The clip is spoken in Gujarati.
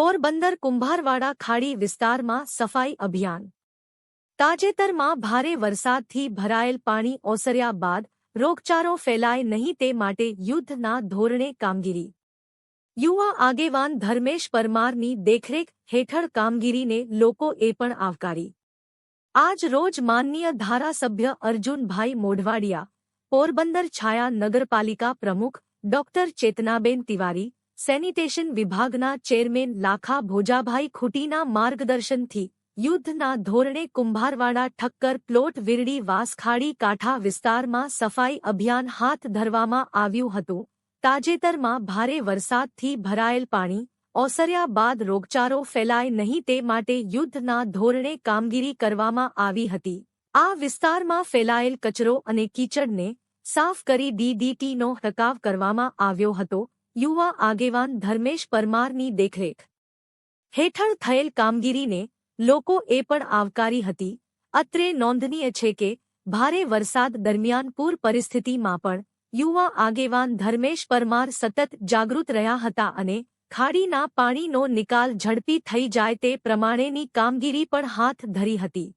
પોરબંદર કુંભારવાડા ખાડી વિસ્તારમાં સફાઈ અભિયાન. તાજેતરમાં ભારે વરસાદથી ભરાયેલ પાણી ઓસર્યા બાદ રોગચારો ફેલાય નહીં તે માટે યુદ્ધના ધોરણે કામગીરી. યુવા આગેવાન ધર્મેશ પરમારની દેખરેખ હેઠળ કામગીરીને લોકોએ પણ આવકારી. આજ રોજ માનનીય ધારાસભ્ય અર્જુનભાઈ મોઢવાડિયા, પોરબંદર છાયા નગરપાલિકા પ્રમુખ ડોક્ટર ચેતનાબેન તિવારી સેનિટેશન વિભાગના ચેરમેન લાખા ભોજાભાઈ ખૂટીના માર્ગદર્શનથી યુદ્ધના ધોરણે કુંભારવાડા ઠક્કર પ્લોટ વિરડી વાસખાડી કાંઠા વિસ્તારમાં સફાઈ અભિયાન હાથ ધરવામાં આવ્યું હતું. તાજેતરમાં ભારે વરસાદથી ભરાયેલ પાણી ઓસર્યા બાદ રોગચાળો ફેલાય નહીં તે માટે યુદ્ધના ધોરણે કામગીરી કરવામાં આવી હતી. આ વિસ્તારમાં ફેલાયેલ કચરો અને કીચડને સાફ કરી ડીડીટીનો ટકાવ કરવામાં આવ્યો હતો. યુવા આગેવાન ધર્મેશ પરમારની દેખરેખ. હેઠળ થયેલ કામગીરીને લોકો એ પણ આવકારી હતી. અત્રે નોંધનીય છે કે, ભારે વરસાદ દરમિયાન પૂર પરિસ્થિતિમાં પણ યુવા આગેવાન ધર્મેશ પરમાર સતત જાગૃત રહ્યા હતા અને ખાડીના પાણીનો નિકાલ ઝડપી થઈ જાય તે પ્રમાણેની કામગીરી પણ હાથ ધરી હતી.